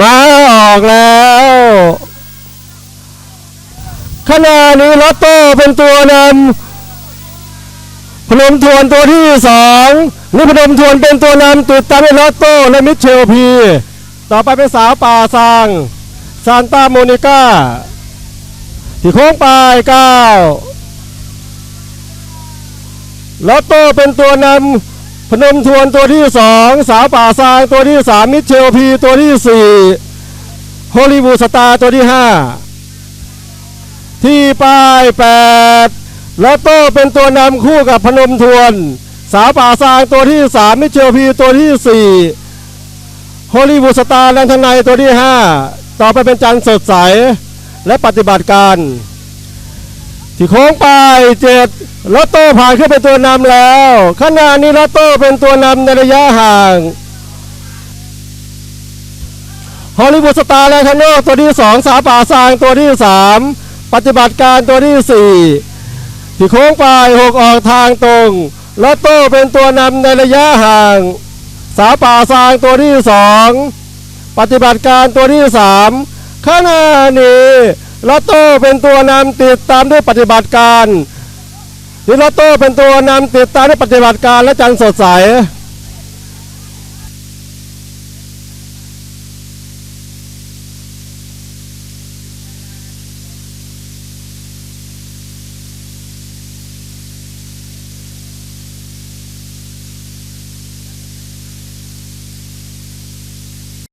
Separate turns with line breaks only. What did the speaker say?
มาออกแล้วขณะนี้ลอตโต้เป็นตัวนำพนมทวนตัวที่สองนี่พนมทวนเป็นตัวนำติดตามด้วยลอตโต้และมิเชลพี ต่อไปเป็นสาวป่าซางซานตาโมนิก้าที่โค้งปลายเก้าลอตโต้เป็นตัวนำ พนมทวนตัวที่สองสาวป่าซางตัวที่สามมิเชลพีตัวที่สี่ฮอลลีวูดสตาร์ตัวที่ห้าที่ป้ายแปดลอตโต้เป็นตัวนำคู่กับพนมทวน สาวป่าซางตัวที่สามมิเชลพีตัวที่สี่ฮอลลีวูดสตาร์แลนทนายตัวที่ห้าต่อไปเป็นจันสดใสและปฏิบัติการ ที่โค้งไปเจ็ด ลอตโต้ผ่านขึ้นเป็นตัวนำแล้วขณะนี้ลอตโต้เป็นตัวนำในระยะห่างฮอลลีวูดสตาร์และทานอกตัวที่สองสาป่าซางตัวที่สามปฏิบัติการตัวที่สี่ที่โค้งไปหกออกทางตรงลอตโต้เป็นตัวนำในระยะห่าง สาป่าซางตัวที่สองปฏิบัติการตัวที่สามขณะนี้ลอตโต้เป็นตัวนำติดตามด้วยปฏิบัติการ นี่ลอตโต้เป็นตัวนำติดตามในปฏิบัติการและจันทร์สดใส